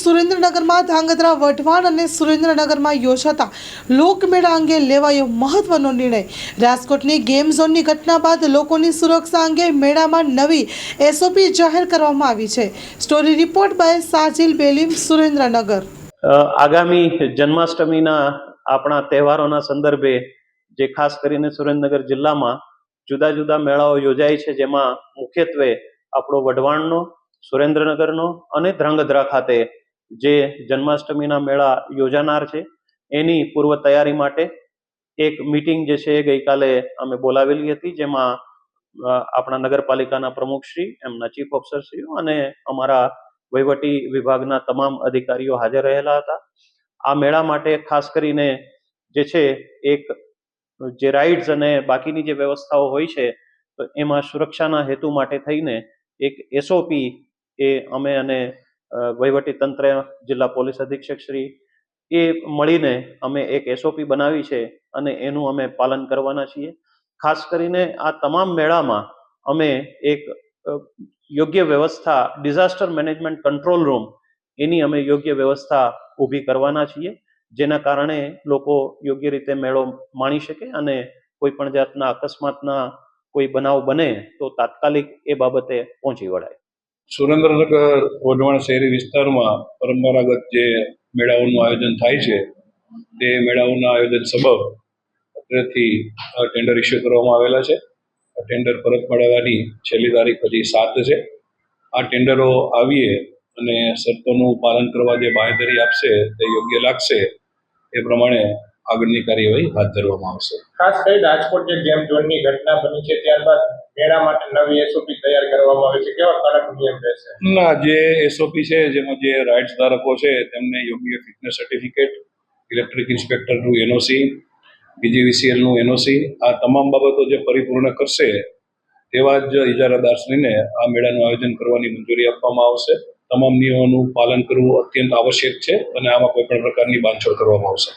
સુરેન્દ્રનગરમાં ધાંગધ્રા વઢવાણ અને સુરેન્દ્રનગરમાં યોજાતા લોકમેળા અંગે લેવાયો મહત્વનો નિર્ણય. રાજકોટની ગેમ ઝોનની ઘટના બાદ લોકોની સુરક્ષા અંગે મેળામાં નવી એસઓપી જાહેર કરવામાં આવી છે. Story report by Sajil Belim, Surendranagar. આગામી જન્માષ્ટમીના આપણા તહેવારોના સંદર્ભે જે ખાસ કરીને સુરેન્દ્રનગર જિલ્લામાં જુદા જુદા મેળાઓ યોજાય છે, જેમાં મુખ્યત્વે આપણો વઢવાણનો, સુરેન્દ્રનગરનો અને ધ્રાંગધ્રા ખાતે જે જન્માષ્ટમીના મેળા યોજાનાર છે, એની પૂર્વ તૈયારી માટે એક મીટિંગ જે છે એ ગઈકાલે અમે બોલાવેલી હતી, જેમાં આપણા નગરપાલિકાના પ્રમુખશ્રી એમના ચીફ ઓફિસરશ્રીઓ અને અમારા વહીવટી વિભાગના તમામ અધિકારીઓ હાજર રહેલા હતા. આ મેળા માટે ખાસ કરીને જે છે એક, જે રાઇડ્સ અને બાકીની જે વ્યવસ્થાઓ હોય છે, તો એમાં સુરક્ષાના હેતુ માટે થઈને એક એસઓપી એ અમે અને વહીવટી તંત્ર જિલ્લા પોલીસ અધિક્ષક શ્રી, એ મળીને અમે એક એસઓપી બનાવી છે અને એનું અમે પાલન કરવાના છીએ. ખાસ કરીને આ તમામ મેળામાં અમે એક યોગ્ય વ્યવસ્થા, ડિઝાસ્ટર મેનેજમેન્ટ કંટ્રોલ રૂમ, એની અમે યોગ્ય વ્યવસ્થા ઊભી કરવાના છીએ, જેના કારણે લોકો યોગ્ય રીતે મેળો માણી શકે અને કોઈ પણ જાતના અકસ્માતના કોઈ બનાવ બને તો તાત્કાલિક એ બાબતે પહોંચી વળાય. સુરેન્દ્રનગર વઢવાણ શહેરી વિસ્તારમાં પરંપરાગત જે મેળાઓનું આયોજન થાય છે, તે મેળાઓના આયોજન સબબ અત્રેથી ટેન્ડર ઇસ્યુ કરવામાં આવેલા છે. ટેન્ડર પરત મળવાની છેલ્લી તારીખ હજી સાત છે. આ ટેન્ડરો આવીએ અને શરતોનું પાલન કરવા જે બાંયધરી આપશે, તે યોગ્ય લાગશે, એ પ્રમાણે આગળની કાર્યવાહી હાથ ધરવામાં આવશે. ખાસ કરી રાજકોટ જે ગેમ ઝોનની ઘટના બની છે, ત્યારબાદ મેળા માટે એસઓપી તૈયાર કરવામાં આવે છે. કેવા કડક નિયમ રહેશે? ના એસઓપી છે, જેમાં જે રાઇટ્સ ધારકો છે, તેમને યોગ્ય ફિટનેસ સર્ટિફિકેટ ઇલેક્ટ્રિક ઇન્સ્પેક્ટરનું એનઓસી બીજીવીસીએલનું એનઓસી આ તમામ બાબતો જે પરિપૂર્ણ કરશે, તેવા જ ઇજારાદારશ્રીને આ મેળાનું આયોજન કરવાની મંજૂરી આપવામાં આવશે. તમામ નિયમોનું પાલન કરવું અત્યંત આવશ્યક છે અને આમાં કોઈ પણ પ્રકારની બાંધછોડ કરવામાં આવશે.